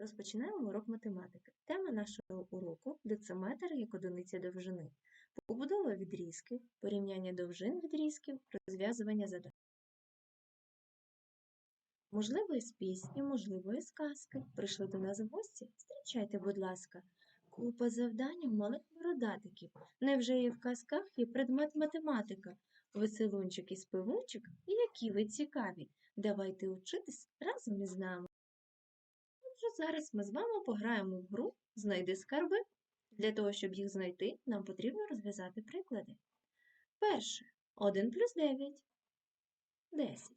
Розпочинаємо урок математики. Тема нашого уроку дециметр як одиниця довжини. Побудова відрізків, порівняння довжин відрізків, розв'язування задач. Можливо, із пісні, можливо, із казки. Прийшли до нас в гості? Зустрічайте, будь ласка. Купа завдань малих бородатиків. Невже і в казках є предмет математика? Веселунчик і спивунчик? Які ви цікаві! Давайте учитись разом із нами. Зараз ми з вами пограємо в гру Знайди скарби. Для того, щоб їх знайти, нам потрібно розв'язати приклади. Перше. 1 плюс 9 – 10.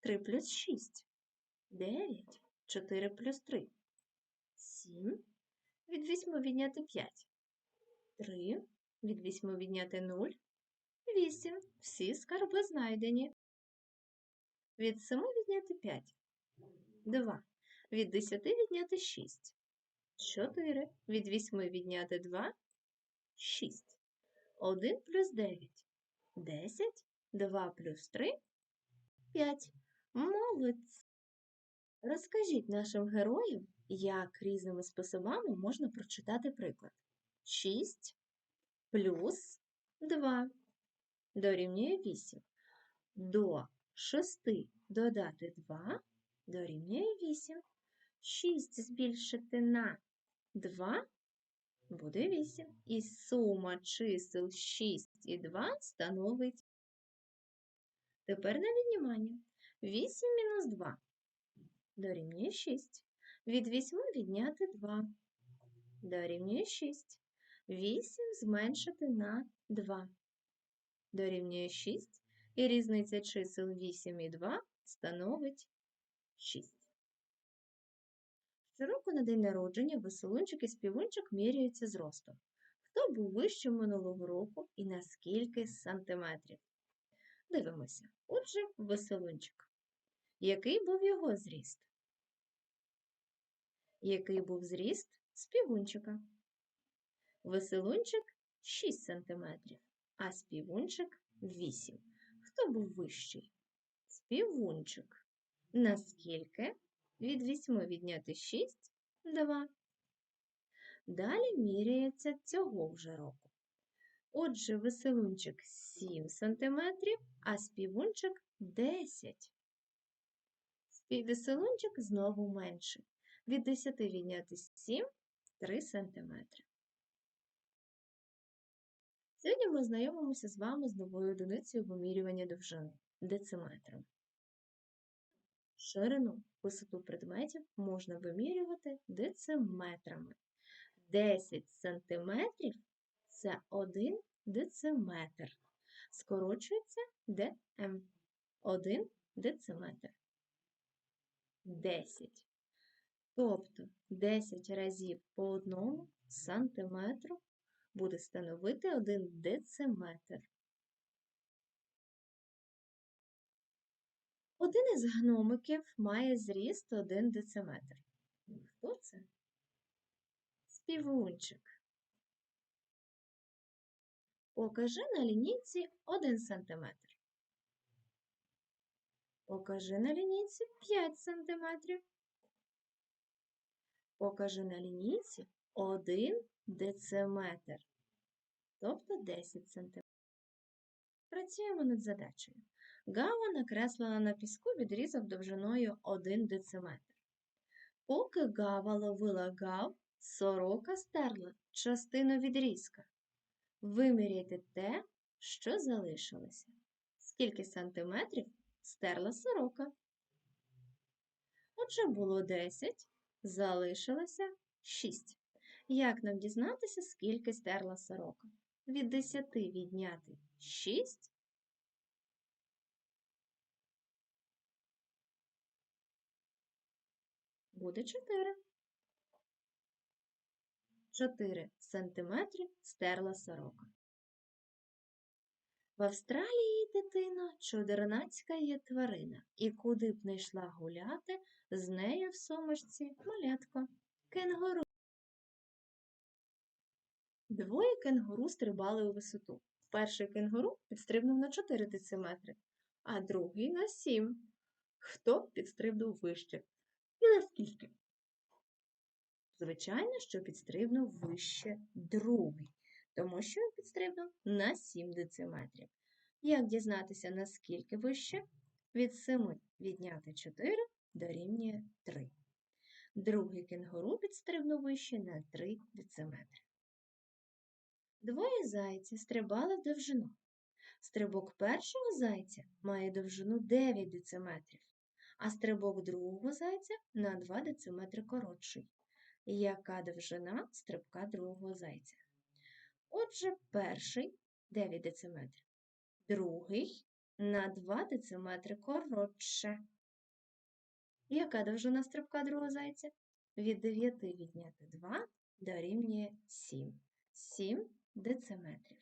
3 плюс 6 – 9. 4 плюс 3 – 7. Від 8 відняти 5 – 3. Від 8 відняти 0 – 8. Всі скарби знайдені. Від 7 відняти 5 – 2. Від 10 відняти 6. 4. Від 8 відняти 2. 6. 1 плюс 9. 10. 2 плюс 3. 5. Молодці. Розкажіть нашим героям, як різними способами можна прочитати приклад. 6 плюс 2 дорівнює 8. До 6 додати 2 дорівнює 8. 6 збільшити на 2 буде 8. І сума чисел 6 і 2 становить. Тепер на віднімання. 8 мінус 2 дорівнює 6. Від 8 відняти 2 дорівнює 6. 8 зменшити на 2 дорівнює 6. І різниця чисел 8 і 2 становить 6. Щороку на день народження веселунчик і співунчик міряються зростом. Хто був вищим минулого року і на скільки сантиметрів? Дивимося. Отже, веселунчик. Який був його зріст? Який був зріст співунчика? Веселунчик 6 сантиметрів, а співунчик 8. Хто був вищий? Співунчик. Наскільки? Від 8 відняти 6 – 2. Далі міряється цього вже року. Отже, веселунчик 7 см, а співунчик 10 Веселунчик знову менший. Від 10 відняти 7 – 3 см. Сьогодні ми знайомимося з вами з новою одиницею вимірювання довжини – дециметром. Ширину, висоту предметів можна вимірювати дециметрами. 10 сантиметрів – це 1 дециметр. Скорочується ДМ. 1 дециметр. 10. Тобто 10 разів по 1 сантиметру буде становити 1 дециметр. Один із гномиків має зріст 1 дециметр. Хто це? Співунчик. Покажи на лінійці 1 см. Покажи на лінійці 5 см. Покажи на лінійці 1 дециметр, тобто 10 см. Працюємо над задачею. Гава накреслила на піску відрізок довжиною 1 дециметр. Поки Гава ловила гав, сорока стерла частину відрізка. Виміряйте те, що залишилося. Скільки сантиметрів стерла сорока? Отже, було 10, залишилося 6. Як нам дізнатися, скільки стерла сорока? Від 10 відняти 6 буде 4. 4 сантиметри стерла сорока. В Австралії дитина чудернацька є тварина, і куди б не йшла гуляти, з нею в сумочці малятко. Кенгуру. Двоє кенгуру стрибали у висоту. Перший кенгуру підстрибнув на 4 дециметри, а другий на 7. Хто підстрибнув вище? І наскільки? Звичайно, що підстрибнув вище другий, тому що він підстрибнув на 7 дециметрів. Як дізнатися, наскільки вище? Від 7 відняти 4 дорівнює 3. Другий кенгуру підстрибнув вище на 3 дециметри. Двоє зайців стрибали в довжину. Стрибок першого зайця має довжину 9 дециметрів, а стрибок другого зайця на 2 дециметри коротший. Яка довжина стрибка другого зайця? Отже, перший 9 дециметрів, другий на 2 дециметри коротше. Яка довжина стрибка другого зайця? Від 9 відняти 2 дорівнює 7. 7 дециметрів.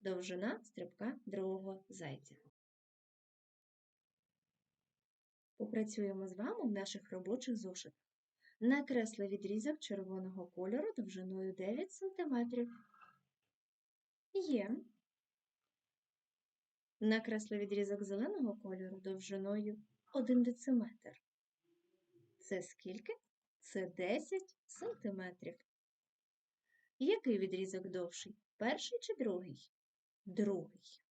Довжина стрибка другого зайця. Попрацюємо з вами в наших робочих зошитах. Накресли відрізок червоного кольору довжиною 9 см. Є. Накресли відрізок зеленого кольору довжиною 1 дециметр. Це скільки? Це 10 см. Який відрізок довший? Перший чи другий? Другий.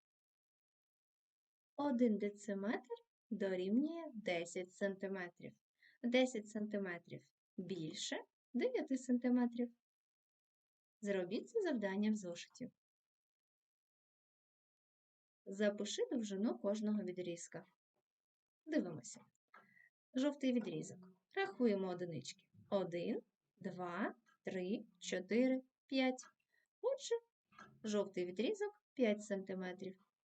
1 дециметр дорівнює 10 см. 10 см більше 9 см. Зробіть це завдання в зошиті. Запиши довжину кожного відрізка. Дивимося. Жовтий відрізок. Рахуємо одинички. 1, 2, 3, 4, 5. Отже, жовтий відрізок 5 см.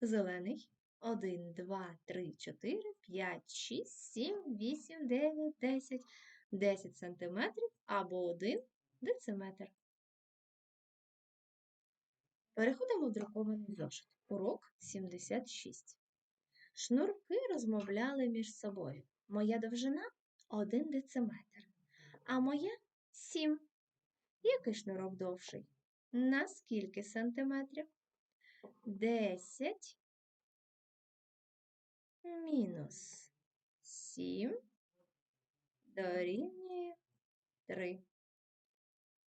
Зелений 1, 2, 3, 4, 5, 6, 7, 8, 9, 10. 10 см або 1 дециметр. Переходимо в друкований зошит. Урок 76. Шнурки розмовляли між собою. Моя довжина 1 дециметр, а моя 7. Який шнурок довший? На скільки сантиметрів? 10 мінус 7 дорівнює 3.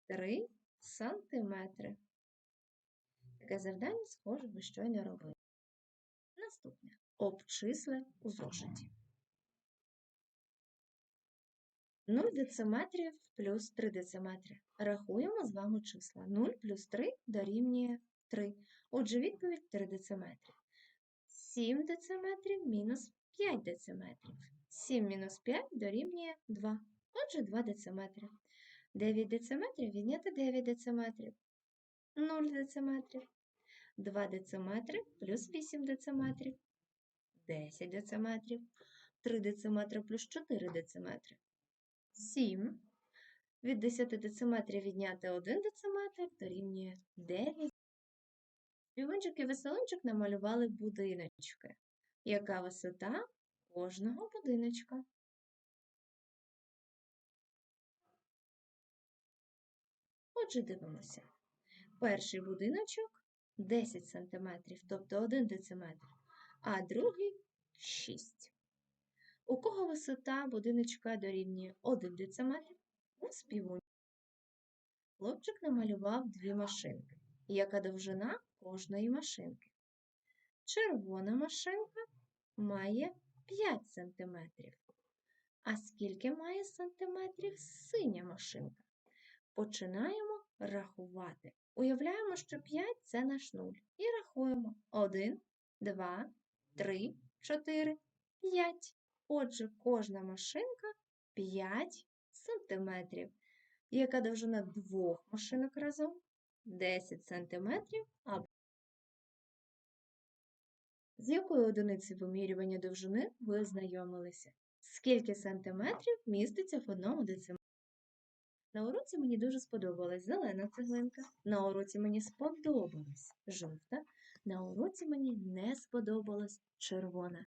3 сантиметри. Таке завдання схоже ви щойно робили. Наступне. Обчисли у зошиті. 0 дециметрів плюс 3 дециметри. Рахуємо з вами числа. 0 плюс 3 дорівнює 3. Отже, відповідь 3 дециметри. 7 дециметрів мінус 5 дециметрів. 7 мінус 5 дорівнює 2. Отже, 2 дециметри. 9 дециметрів відняти 9 дециметрів. 0 дециметрів. 2 дециметри плюс 8 дециметрів. 10 дециметрів. 3 дециметри плюс 4 дециметри. 7. Від 10 дециметрів відняти 1 дециметр дорівнює 9. Півончик і веселончик намалювали будиночки. Яка висота кожного будиночка? Отже, дивимося. Перший будиночок 10 см, тобто 1 дециметр, а другий 6. У кого висота будиночка дорівнює 1 дециметр? У співунчика. Хлопчик намалював дві машинки. Яка довжина кожної машинки? Червона машинка має 5 см. А скільки має сантиметрів синя машинка? Починаємо рахувати. Уявляємо, що 5 це наш нуль. І рахуємо 1, 2, 3, 4, 5. Отже, кожна машинка 5 сантиметрів. Яка довжина двох машинок разом? 10 сантиметрів. З якою одиницею вимірювання довжини ви ознайомилися? Скільки сантиметрів міститься в одному дециметрі? На уроці мені дуже сподобалась зелена цеглинка. На уроці мені сподобалась жовта. На уроці мені не сподобалась червона.